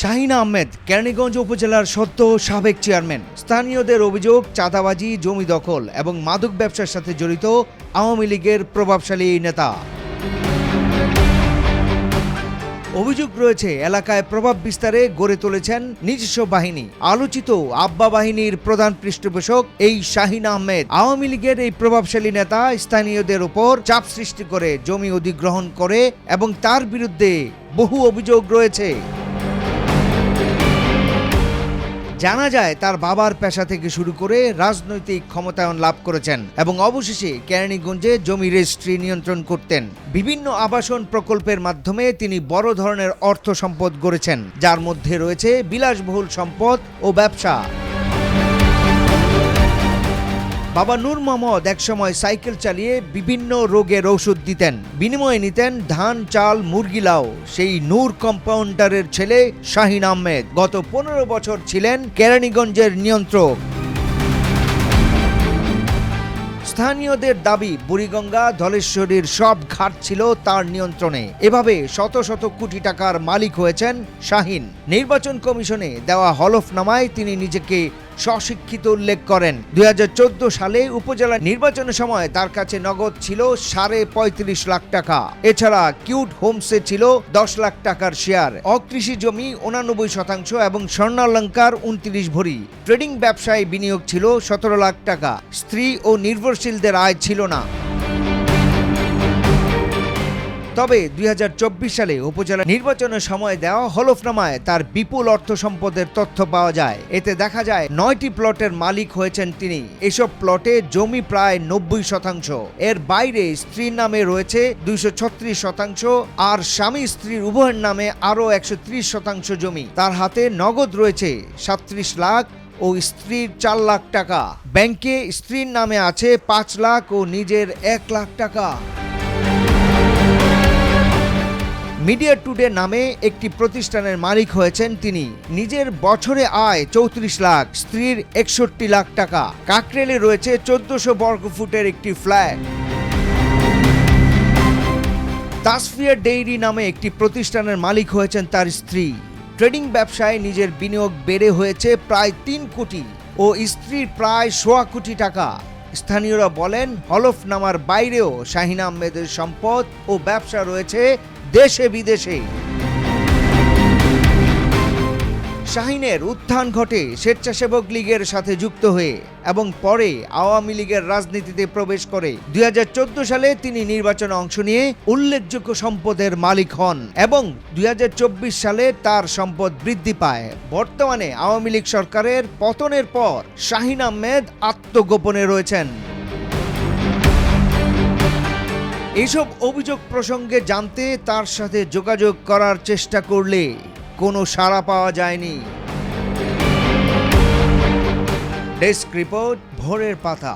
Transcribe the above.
শাহিনা আহমেদ, কেরানীগঞ্জ উপজেলার সত্য সাবেক চেয়ারম্যান। স্থানীয়দের অভিযোগ, চাঁদাবাজি, জমি দখল এবং মাদক ব্যবসার সাথে জড়িত আওয়ামী লীগের প্রভাবশালী নেতা। অভিযোগ রয়েছে, এলাকায় প্রভাব বিস্তারে গড়ে তুলেছেন নিজস্ব বাহিনী। আলোচিত আব্বা বাহিনীর প্রধান পৃষ্ঠপোষক এই শাহিন আহমেদ। আওয়ামী লীগের এই প্রভাবশালী নেতা স্থানীয়দের উপর চাপ সৃষ্টি করে জমি অধিগ্রহণ করে এবং তার বিরুদ্ধে বহু অভিযোগ রয়েছে। জানা যায়, তার বাবার পেশা থেকে শুরু করে রাজনৈতিক ক্ষমতায়ন লাভ করেছেন এবং অবশেষে কেরানীগঞ্জে জমি রেজিস্ট্রি নিয়ন্ত্রণ করতেন। বিভিন্ন আবাসন প্রকল্পের মাধ্যমে তিনি বড় ধরনের অর্থ সম্পদ গড়েছেন, যার মধ্যে রয়েছে বিলাসবহুল সম্পদ ও ব্যবসা। বাবা নূর মোহাম্মদ একসময় সাইকেল চালিয়ে বিভিন্ন রোগের ঔষধ দিতেন। বিনিময়ে নিতেন ধান, চাল, মুরগি লাউ। সেই নূর কম্পাউন্ডারের ছেলে শাহিন আহমেদ। গত পনেরো বছর ছিলেন কেরানীগঞ্জের নিয়ন্ত্রক। স্থানীয়দের দাবি, বুড়িগঙ্গা, ধলেশ্বরীর সব ঘাট ছিল তার নিয়ন্ত্রণে। এভাবে শত শত কোটি টাকার মালিক হয়েছেন শাহিন। নির্বাচন কমিশনে দেওয়া হলফনামায় তিনি নিজেকে স্বশিক্ষিত উল্লেখ করেন। দু হাজার চোদ্দ সালে উপজেলা নির্বাচনের সময় তার কাছে নগদ ছিল সাড়ে পঁয়ত্রিশ লাখ টাকা। এছাড়া কিউট হোমসে ছিল দশ লাখ টাকার শেয়ার। অকৃষি জমি উনানব্বই শতাংশ এবং স্বর্ণালঙ্কার উনত্রিশ ভরি। ট্রেডিং ব্যবসায় বিনিয়োগ ছিল সতেরো লাখ টাকা। স্ত্রী ও নির্ভরশীলদের আয় ছিল না। তবে দুই হাজার চব্বিশ সালে উপজেলা নির্বাচনের সময় দেওয়া হলফনামায় তার বিপুল অর্থ সম্পদের তথ্য পাওয়া যায়। এতে দেখা যায়, নয়টি প্লটের মালিক হয়েছেন তিনি। এসব প্লটে জমি প্রায় নব্বই শতাংশ। এর বাইরে স্ত্রীর নামে রয়েছে দুইশো শতাংশ আর স্বামী স্ত্রীর উভয়ের নামে আরও একশো ত্রিশ শতাংশ জমি। তার হাতে নগদ রয়েছে সাত্রিশ লাখ ও স্ত্রীর চার লাখ টাকা। ব্যাংকে স্ত্রীর নামে আছে পাঁচ লাখ ও নিজের এক লাখ টাকা। মিডিয়া টুডে নামে একটি প্রতিষ্ঠানের মালিক হয়েছেন তিনি। নিজের বছরে আয় চৌত্রিশ লাখ, স্ত্রীর একষট্টি লাখ টাকা। কাকরেলে রয়েছে চোদ্দশো বর্গফুটের একটি ফ্ল্যাট। তাসফিয়া ডেইরি নামে একটি প্রতিষ্ঠানের মালিক হয়েছেন তার স্ত্রী। ট্রেডিং ব্যবসায় নিজের বিনিয়োগ বেড়ে হয়েছে প্রায় তিন কোটি ও স্ত্রীর প্রায় সোয়া কোটি টাকা। স্থানীয়রা বলেন, হলফনামার বাইরেও শাহিন আহমেদের সম্পদ ও ব্যবসা রয়েছে দেশে বিদেশে। শাহিনের উত্থান ঘটে স্বেচ্ছাসেবক লীগের সাথে যুক্ত হয়ে এবং পরে আওয়ামী লীগের রাজনীতিতে প্রবেশ করে। দুই হাজার চোদ্দ সালে তিনি নির্বাচনে অংশ নিয়ে উল্লেখযোগ্য সম্পদের মালিক হন এবং দুই হাজার চব্বিশ সালে তার সম্পদ বৃদ্ধি পায়। বর্তমানে আওয়ামী লীগ সরকারের পতনের পর শাহিন আহমেদ আত্মগোপনে রয়েছেন। এসব অভিযোগ প্রসঙ্গে জানতে তার সাথে যোগাযোগ করার চেষ্টা করলে কোনো সাড়া পাওয়া যায়নি। ডেস্ক রিপোর্ট, ভোরের পাতা।